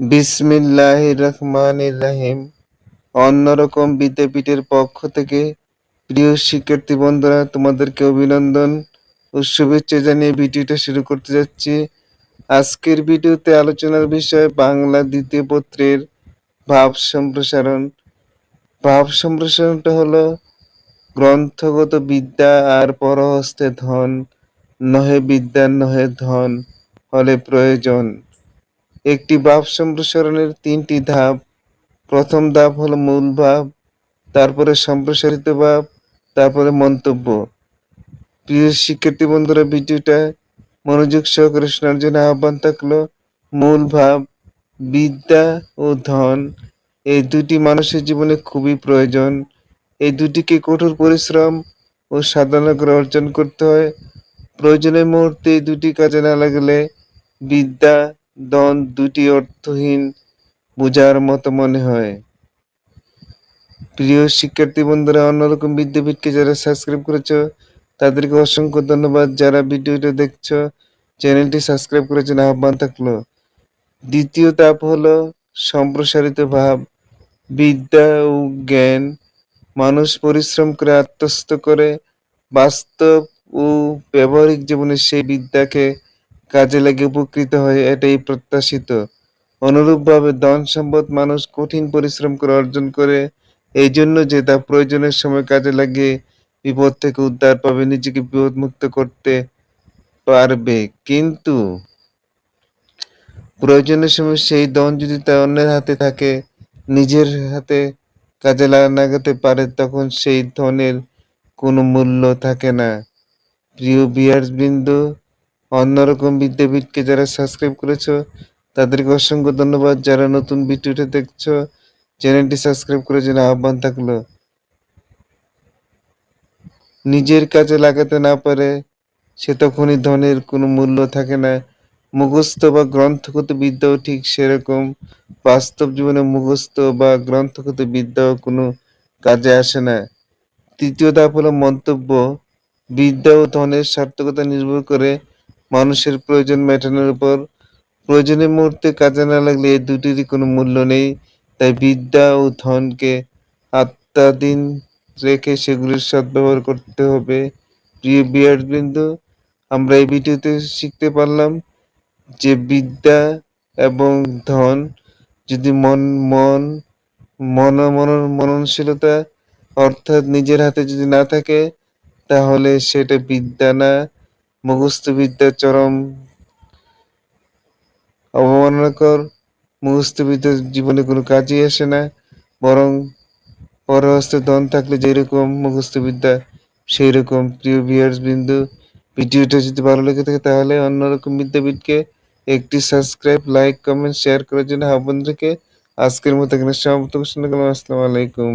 বিসমিল্লাহির রহমানির রহিম। অন্যরকম বিদ্যাপীঠের পক্ষ থেকে প্রিয় শিক্ষার্থী বন্ধুরা, তোমাদেরকে অভিনন্দন ও শুভেচ্ছা জানিয়ে ভিডিওটা শুরু করতে যাচ্ছি। আজকের ভিডিওতে আলোচনার বিষয় বাংলা দ্বিতীয় পত্রের ভাব সম্প্রসারণ। ভাব সম্প্রসারণটা হলো গ্রন্থগত বিদ্যা আর পরহস্তে ধন, নহে বিদ্যা নহে ধন, হলে প্রয়োজন। একটি ভাব সম্প্রসারণের তিনটি ধাপ। প্রথম ধাপ হলো মূল ভাব, তারপরে সম্প্রসারিত ভাব, তারপরে মন্তব্য। প্রিয় শিক্ষার্থী বন্ধুরা, ভিডিওটা মনোযোগ সহকারে শোনার জন্য আহ্বান থাকল, মূল ভাব, বিদ্যা ও ধন, এই দুটি মানুষের জীবনে খুবই প্রয়োজন। এই দুটিকে কঠোর পরিশ্রম ও সাধনা করে অর্জন করতে হয়। প্রয়োজনের মুহূর্তে এই দুটি কাজে না লাগলে বিদ্যা ধন দুটি অর্থহীন বোঝার মতো মনে হয়। প্রিয় শিক্ষার্থী বন্ধুরা, অন্যরকম বিদ্যাপীঠকে যারা সাবস্ক্রাইব করেছ, তাদেরকে অসংখ্য ধন্যবাদ। যারা ভিডিওটা দেখছ, চ্যানেলটি সাবস্ক্রাইব করেছেন, আহ্বান থাকল। দ্বিতীয় তাপ হলো সম্প্রসারিত ভাব। বিদ্যা ও জ্ঞান। মানুষ পরিশ্রম করে আত্মস্থ করে বাস্তব ও ব্যবহারিক জীবনে সেই বিদ্যাকে কাজে লাগে উপকৃত হয় এটাই প্রত্যাশিত। অনুরূপভাবে ধন সম্পদ মানুষ কঠিন পরিশ্রম করে অর্জন করে এই জন্য যে তা প্রয়োজনের সময় কাজে লাগে বিপদ থেকে উদ্ধার পাবে, নিজেকে বিপদ মুক্ত করতে পারবে। কিন্তু প্রয়োজনের সময় সেই ধন যদি তা অন্যের হাতে থাকে, নিজের হাতে কাজে লাগাতে পারে, তখন সেই ধনের কোনো মূল্য থাকে না। প্রিয় বিয়ার্স বিন্দু অন্যরকম বিদ্যাপীঠকে যারা সাবস্ক্রাইব করেছ, তাদেরকে অসংখ্য ধন্যবাদ। যারা নতুন ভিডিওটা দেখছ চ্যানেলটি সাবস্ক্রাইব করার জন্য আহ্বান থাকল। নিজের কাজে লাগাতে না পারে, সে তখনই ধনের কোনো মূল্য থাকে না। মুখস্থ বা গ্রন্থগত বিদ্যাও ঠিক সেরকম। বাস্তব জীবনে মুখস্থ বা গ্রন্থগত বিদ্যাও কোনো কাজে আসে না। তৃতীয় ধাপ হলো মন্তব্য। বিদ্যা ও ধনের সার্থকতা নির্ভর করে মানুষের প্রয়োজন মেটানোর উপর। প্রয়োজনের মুহূর্তে কাজে না লাগলে এই দুটিরই কোনো মূল্য নেই। তাই বিদ্যা ও ধনকে আত্মাধীন রেখে সেগুলির সদ্ব্যবহার করতে হবে। প্রিয় বিয়ার বিন্দু আমরা এই ভিডিওতে শিখতে পারলাম যে বিদ্যা এবং ধন যদি মন মন মন মনন মননশীলতা অর্থাৎ নিজের হাতে যদি না থাকে, তাহলে সেটা বিদ্যা না। মুখস্থ বিদ্যা চরম অবমাননাকর। মুখস্থ বিদ্যা জীবনে কোনো কাজই আসে না, বরং পরহস্তে ধন থাকলে যেরকম মুখস্থ বিদ্যা সেই রকম প্রিয় বিয়ার্স বিন্দু ভিডিওটা যদি ভালো লেগে থাকে তাহলে অন্যরকম বিদ্যাপীঠকে একটি সাবস্ক্রাইব, লাইক, কমেন্ট, শেয়ার করার জন্য আহ্বান আজকের মতো এখানে সমাপ্ত ঘোষণা করলাম আসসালামু আলাইকুম।